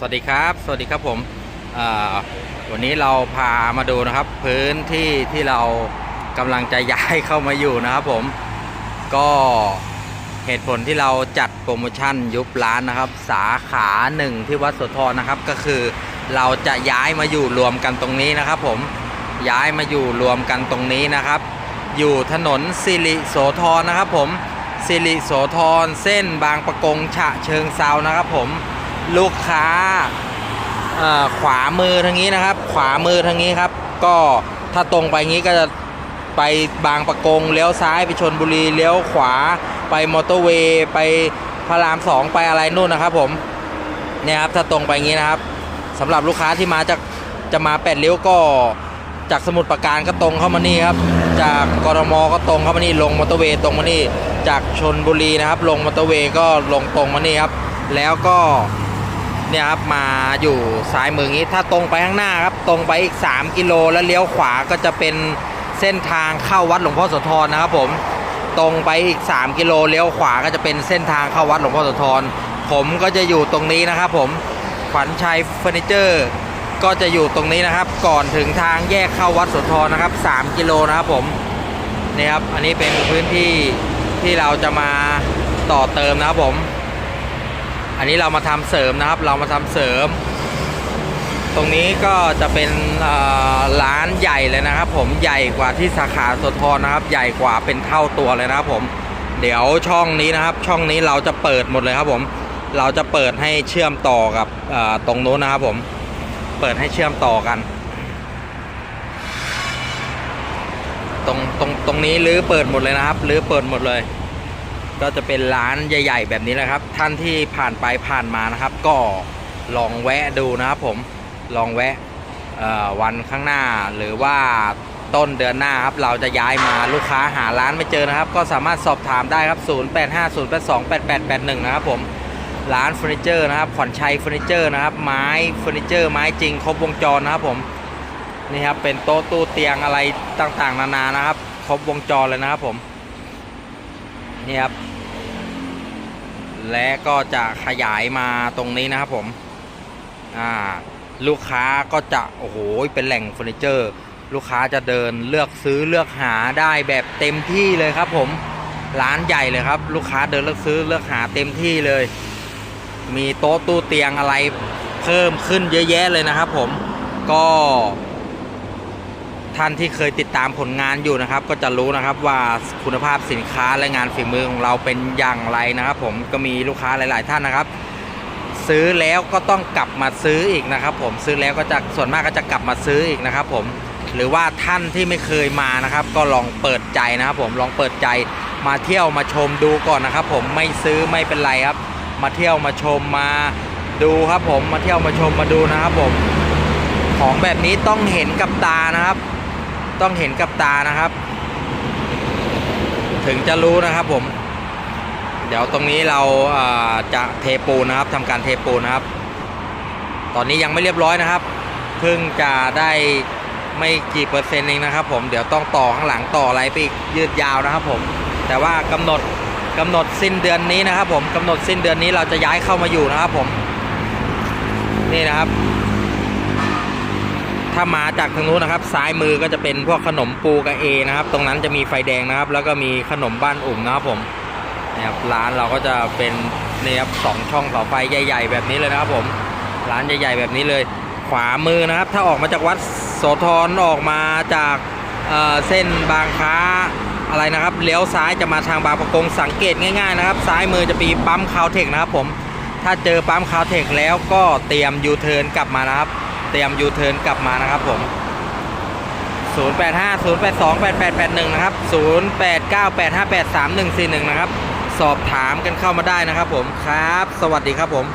สวัสดีครับ สวัสดีครับผมวันนี้เราพามาดูนะครับ พื้นที่ที่เรากำลังจะย้ายเข้ามาอยู่นะครับผมก็เหตุผลที่เราจัดโปรโมชั่นยุบร้านนะครับ สาขาหนึ่งที่วัดโสธรนะครับ ก็คือเราจะย้ายมาอยู่รวมกันตรงนี้นะครับ ผมย้ายมาอยู่รวมกันตรงนี้นะครับ อยู่ถนนสิริโสธรนะครับ ผมสิริโสธรเส้นบางประกงฉะเชิงเซานะครับ ผม ลูกค้าขวามือทางนี้นะครับ ขวามือทางนี้ครับ ก็ถ้าตรงไปงี้ก็จะไปบางประกงเลี้ยวซ้ายไปชนบุรีเลี้ยวขวาไปมอเตอร์เวย์ไปพระรามสองไปอะไรนู่นนะครับ ผมเนี่ยครับถ้าตรงไปงี้นะครับสำหรับลูกค้าที่มาจากจะมาแปดเลี้ยวก็จากสมุทรปราการก็ตรงเข้ามานี่ครับ จากกรมก็ตรงเข้ามานี่ลงมอเตอร์เวย์ตรงมานี่จากชนบุรีนะครับ ลงมอเตอร์เวย์ก็ลงตรงมานี่ครับ แล้วก็ เนี่ยครับมาอยู่ซ้ายมืองี้ถ้าตรงไปข้างหน้าครับตรงไปอีก 3 กิโลแล้วเลี้ยวขวาก็จะเป็นเส้นทางเข้าวัดหลวงพ่อโสธรนะครับผมตรงไปอีก 3 กิโลเลี้ยวขวาก็จะเป็นเส้นทางเข้าวัดหลวงพ่อโสธรผมก็จะอยู่ตรงนี้นะครับผมขวัญชัยเฟอร์นิเจอร์ก็จะอยู่ตรงนี้นะครับ ก่อนถึงทางแยกเข้าวัดโสธรนะครับ 3 กิโลนะครับผมนี่ครับอันนี้เป็นพื้นที่ที่เราจะมาต่อเติมนะครับผม อันนี้เรามาทำเสริมนะครับ เรามาทำเสริม ตรงนี้ก็จะเป็นร้านใหญ่เลยนะครับ ผมใหญ่กว่าที่สาขาสธรนะครับ ใหญ่กว่าเป็นเท่าตัวเลยนะครับ ผม เดี๋ยวช่องนี้นะครับ ช่องนี้เราจะเปิดหมดเลยครับ ผม เราจะเปิดให้เชื่อมต่อกับตรงนู้นนะครับ ผม เปิดให้เชื่อมต่อกันตรงตรงตรงนี้รื้อเปิดหมดเลยนะครับรื้อเปิดหมดเลย ก็จะเป็นร้านใหญ่ ๆ แบบนี้แหละครับ ท่านที่ผ่านไปผ่านมานะครับ ก็ลองแวะดูนะครับผมลองแวะวันข้างหน้าหรือว่าต้นเดือนหน้าครับเราจะย้ายมาลูกค้าหาร้านไม่เจอนะครับ ก็สามารถสอบถามได้ครับ 0850828881 นะครับผมร้านเฟอร์นิเจอร์นะครับขวัญชัยเฟอร์นิเจอร์นะครับ ไม้เฟอร์นิเจอร์ไม้จริงครบวงจรนะครับผมนี่ครับเป็นโต๊ะตู้เตียงอะไรต่างๆ นานานะครับ ครบวงจรเลยนะครับผมนี่ครับ และก็จะขยายมาตรงนี้นะครับผมอ่าลูกค้าก็จะโอ้โหเป็นแหล่งเฟอร์นิเจอร์ ลูกค้าจะเดินเลือกซื้อเลือกหาได้แบบเต็มที่เลยครับผมร้านใหญ่เลยครับ ลูกค้าเดินเลือกซื้อเลือกหาเต็มที่เลย มีโต๊ะตู้เตียงอะไรเพิ่มขึ้นเยอะแยะเลยนะครับผมก็ ท่านที่เคยติดตามผลงานอยู่นะครับ ก็จะรู้นะครับว่าคุณภาพสินค้าและงานฝีมือของเราเป็นอย่างไรนะครับ ผมก็มีลูกค้าหลาย ๆ ท่านนะครับ ซื้อแล้วก็ต้องกลับมาซื้ออีกนะครับ ผมซื้อแล้วก็จะส่วนมากก็จะกลับมาซื้ออีกนะครับ ผมหรือว่าท่านที่ไม่เคยมานะครับ ก็ลองเปิดใจนะครับ ผมลองเปิดใจมาเที่ยวมาชมดูก่อนนะครับ ผมไม่ซื้อไม่เป็นไรครับ มาเที่ยวมาชมมาดูครับ ผมมาเที่ยวมาชมมาดูนะครับ ผมของแบบนี้ต้องเห็นกับตานะครับ ต้องเห็นกับตานะครับ ถึงจะรู้นะครับผม เดี๋ยวตรงนี้เราจะเทปูนะครับทำการเทปูนะครับ ตอนนี้ยังไม่เรียบร้อยนะครับเพิ่งจะได้ไม่กี่เปอร์เซ็นต์เองนะครับ ผมเดี๋ยวต้องต่อข้างหลังต่ออะไรไปอีกยืดยาวนะครับ ผม แต่ว่ากำหนดกำหนดสิ้นเดือนนี้นะครับ ผมกำหนดสิ้นเดือนนี้เราจะย้ายเข้ามาอยู่นะครับ ผม นี่นะครับ ถ้ามาจากทางนู้นนะครับ ซ้ายมือก็จะเป็นพวกขนมปูกับเอนะครับ ตรงนั้นจะมีไฟแดงนะครับ แล้วก็มีขนมบ้านอุ่มนะครับผมนี่ยครับร้านเราก็จะเป็นเนี่ยครับสองช่องเสาไฟใหญ่ ๆ แบบนี้เลยนะครับผมร้านใหญ่ ๆ แบบนี้เลย ขวามือนะครับ ถ้าออกมาจากวัดโสธรออกมาจากเเส้นบางค้าอะไรนะครับเลี้ยวซ้ายจะมาทางบางประกงสังเกตง่ายๆนะครับ ซ้ายมือจะมีปั๊มคาวเทคนะครับผมถ้าเจอปั๊มคาวเทคแล้วก็เตรียมยูเทิร์นกลับมานะครับ เตรียมยูเทิร์นกลับมานะครับผม 085 082 8881 นะครับ 089 858 3141 นะครับ สอบถามกันเข้ามาได้นะครับผมครับ สวัสดีครับผม